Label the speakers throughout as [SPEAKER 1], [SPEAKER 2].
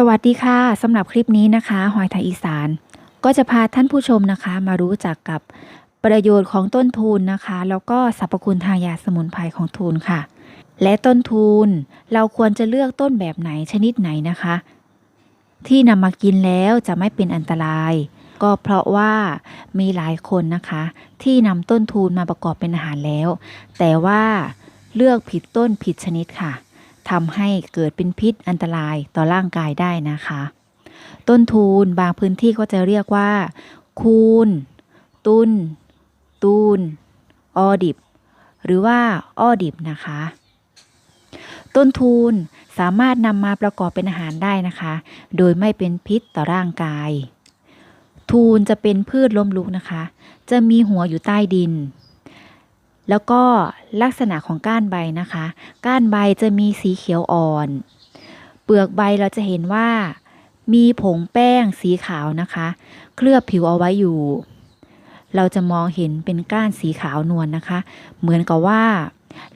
[SPEAKER 1] สวัสดีค่ะสำหรับคลิปนี้นะคะหอยไทยอีสาน ก็จะพาท่านผู้ชมนะคะ มารู้จักกับประโยชน์ของต้นทุนนะคะ แล้วก็สรรพคุณทางยาสมุนไพรของทุนค่ะ และต้นทุนเราควรจะเลือกต้นแบบไหนชนิดไหนนะคะ ที่นำมากินแล้วจะไม่เป็นอันตราย ก็เพราะว่ามีหลายคนนะคะ ที่นำต้นทุนมาประกอบเป็นอาหารแล้ว แต่ว่าเลือกผิดต้นผิดชนิดค่ะ ทำให้เกิดเป็นพิษอันตรายต่อร่างกายได้นะคะ ต้นทุนบางพื้นที่ก็จะเรียกว่า คูนตุนตูนออดิบ หรือว่าออดิบนะคะ ต้นทุนสามารถนำมาประกอบเป็นอาหารได้นะคะ โดยไม่เป็นพิษต่อร่างกาย ทูนจะเป็นพืชล้มลุกนะคะ จะมีหัวอยู่ใต้ดิน แล้วก็ลักษณะของก้านใบนะคะ ก้านใบจะมีสีเขียวอ่อน เปลือกใบเราจะเห็นว่า มีผงแป้งสีขาวนะคะ เคลือบผิวเอาไว้อยู่ เราจะมองเห็นเป็นก้านสีขาวนวลนนะคะ เหมือนกับว่า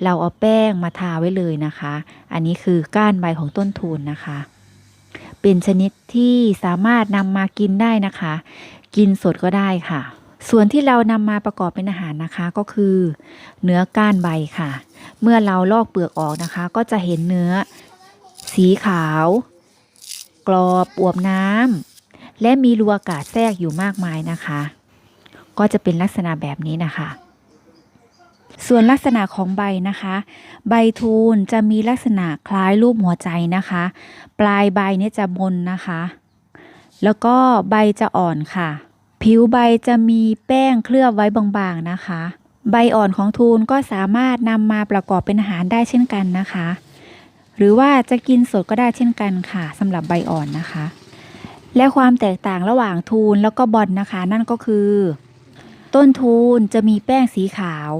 [SPEAKER 1] เราเอาแป้งมาทาไว้เลยนะคะ อันนี้คือก้านใบของต้นทุนนะคะ เป็นชนิดที่สามารถนำมากินได้นะคะ กินสดก็ได้ค่ะ ส่วนที่เรานำมาประกอบเป็นอาหารนะคะก็คือ เนื้อก้านใบค่ะ เมื่อเราลอกเปลือกออกนะคะ ก็จะเห็นเนื้อ สีขาว กรอบอวบน้ำและมีรูอากาศแทรกอยู่มากมายนะคะ ก็จะเป็นลักษณะแบบนี้นะคะ ส่วนลักษณะของใบนะคะ ใบทูลจะมีลักษณะคล้ายรูปหัวใจนะคะ ปลายใบเนี่ยจะมนนะคะ แล้วก็ใบจะอ่อนค่ะ ผิวใบจะมีแป้งเคลือบไว้บางๆนะคะ ใบอ่อนของทูลก็สามารถนำมาประกอบเป็นอาหารได้เช่นกันนะคะ หรือว่าจะกินสดก็ได้เช่นกันค่ะสำหรับใบอ่อนนะคะ และความแตกต่างระหว่างทูลแล้วก็บอลนะคะ นั่นก็คือ ต้นทูลจะมีแป้งสีขาว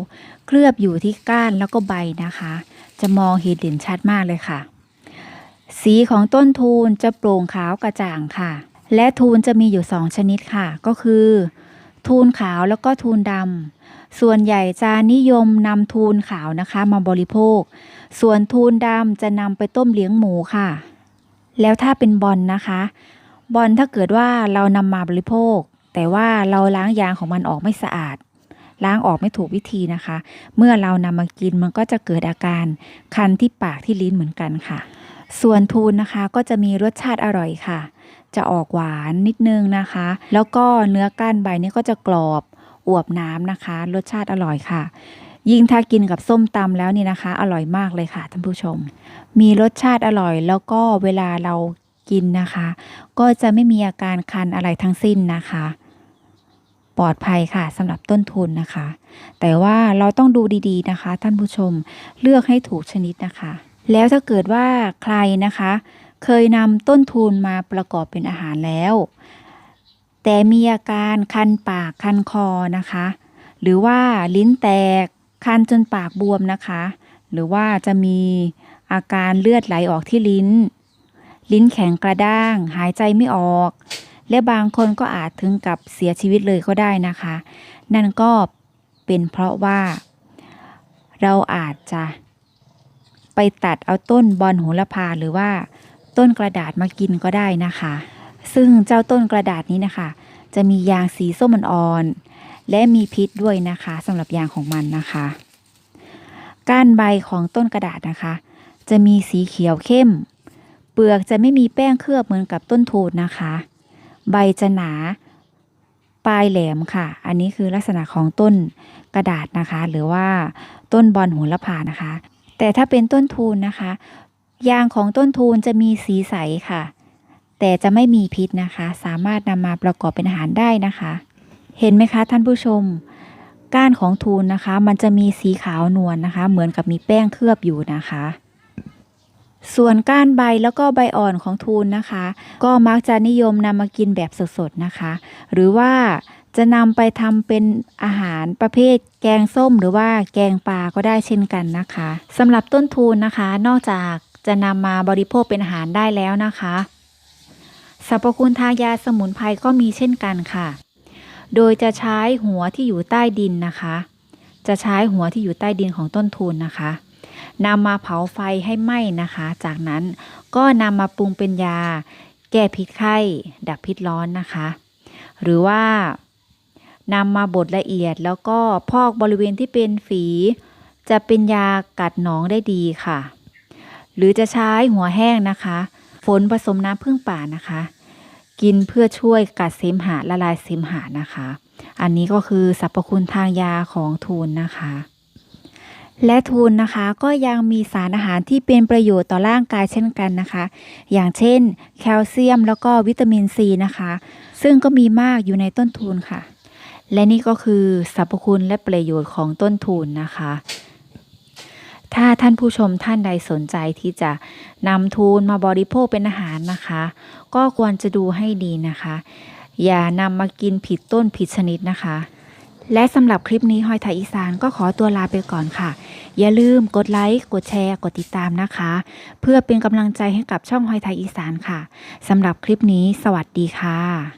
[SPEAKER 1] เคลือบอยู่ที่ก้านแล้วก็ใบนะคะ จะมองเห็นเด่นชัดมากเลยค่ะ สีของต้นทูลจะโปร่งขาวกระจ่างค่ะ และทูลจะมีอยู่สองชนิดค่ะ ก็คือ ทูลขาวแล้วก็ทูลดำส่วนใหญ่จะนิยมนำทูลขาวนะคะ มาบริโภค ส่วนทูลดำจะนำไปต้มเลี้ยงหมูค่ะ แล้วถ้าเป็นบอลนะคะ บอลถ้าเกิดว่าเรานำมาบริโภค แต่ว่าเราล้างยางของมันออกไม่สะอาดล้างออกไม่ถูกวิธีนะคะ เมื่อเรานำมากินมันก็จะเกิดอาการคันที่ปากที่ลิ้นเหมือนกันค่ะ ส่วนทูนนะคะก็จะมีรสชาติอร่อยค่ะ จะออกหวานนิดนึงนะคะ แล้วก็เนื้อก้านใบนี่ก็จะกรอบอวบน้ำนะคะ รสชาติอร่อยค่ะ ยิ่งถ้ากินกับส้มตำแล้วนี่นะคะ อร่อยมากเลยค่ะท่านผู้ชม มีรสชาติอร่อยแล้วก็เวลาเรากินนะคะ ก็จะไม่มีอาการคันอะไรทั้งสิ้นนะคะ ปลอดภัยค่ะสำหรับต้นทุนนะคะ แต่ว่าเราต้องดูดีๆนะคะ ท่านผู้ชมเลือกให้ถูกชนิดนะคะ แล้วถ้าเกิดว่าใครนะคะ เคยนำต้นทุนมาประกอบเป็นอาหารแล้ว แต่มีอาการคันปากคันคอนะคะ หรือว่าลิ้นแตกคันจนปากบวมนะคะ หรือว่าจะมีอาการเลือดไหลออกที่ลิ้น ลิ้นแข็งกระด้าง หายใจไม่ออก และบางคนก็อาจถึงกับเสียชีวิตเลยก็ได้นะคะ นั่นก็เป็นเพราะว่า เราอาจจะไปตัดเอาต้นบอลโหระพาหรือว่า ต้นกระดาษมากินก็ได้นะคะ ซึ่งเจ้าต้นกระดาษนี้นะคะ จะมียางสีส้มอ่อนๆและมีพิษด้วยนะคะสำหรับยางของมันนะคะ ก้านใบของต้นกระดาษนะคะ จะมีสีเขียวเข้ม เปลือกจะไม่มีแป้งเคลือบเหมือนกับต้นทูนนะคะ ใบจะหนาปลายแหลมค่ะ อันนี้คือลักษณะของต้นกระดาษนะคะ หรือว่าต้นบอลโหระพานะคะ แต่ถ้าเป็นต้นทูนนะคะ ยางของต้นทูนจะมีสีใสค่ะ แต่จะไม่มีพิษนะคะ สามารถนำมาประกอบเป็นอาหารได้นะคะ เห็นไหมคะท่านผู้ชม ก้านของทูนนะคะ มันจะมีสีขาวนวลนะคะ เหมือนกับมีแป้งเคลือบอยู่นะคะ ส่วนก้านใบแล้วก็ใบอ่อนของทูนนะคะ ก็มักจะนิยมนำมากินแบบสดๆนะคะ หรือว่าจะนำไปทำเป็นอาหารประเภทแกงส้มหรือว่าแกงปลาก็ได้เช่นกันนะคะสำหรับต้นทูนนะคะ นอกจาก จะนำมาบริโภคเป็นอาหารได้แล้วนะคะสรรพคุณทางยาสมุนไพรก็มีเช่นกันค่ะ โดยจะใช้หัวที่อยู่ใต้ดินนะคะ จะใช้หัวที่อยู่ใต้ดินของต้นทุนนะคะนำมาเผาไฟให้ไหม้นะคะ จากนั้นก็นำมาปรุงเป็นยา แก้พิษไข้ ดับพิษร้อนนะคะ หรือว่านำมาบดละเอียดแล้วก็พอกบริเวณที่เป็นฝี จะเป็นยากัดหนองได้ดีค่ะ หรือจะใช้หัวแห้งนะคะ ฝนผสมน้ำผึ้งป่านะคะ กินเพื่อช่วยกัดเสมหะละลายเสมหะนะคะ อันนี้ก็คือสรรพคุณทางยาของทูนนะคะ และทูนนะคะก็ยังมีสารอาหารที่เป็นประโยชน์ต่อร่างกายเช่นกันนะคะ อย่างเช่น แคลเซียมแล้วก็วิตามินซีนะคะ ซึ่งก็มีมากอยู่ในต้นทูนค่ะ และนี่ก็คือสรรพคุณและประโยชน์ของต้นทูนนะคะ ถ้าท่านผู้ชมท่านใดสนใจที่จะนำทูนมาบริโภคเป็นอาหารนะคะ ก็ควรจะดูให้ดีนะคะ อย่านำมากินผิดต้นผิดชนิดนะคะ และสำหรับคลิปนี้หอยไทยอีสานก็ขอตัวลาไปก่อนค่ะ อย่าลืมกดไลค์ กดแชร์ กดติดตามนะคะ เพื่อเป็นกำลังใจให้กับช่องหอยไทยอีสานค่ะสำหรับคลิปนี้ สวัสดีค่ะ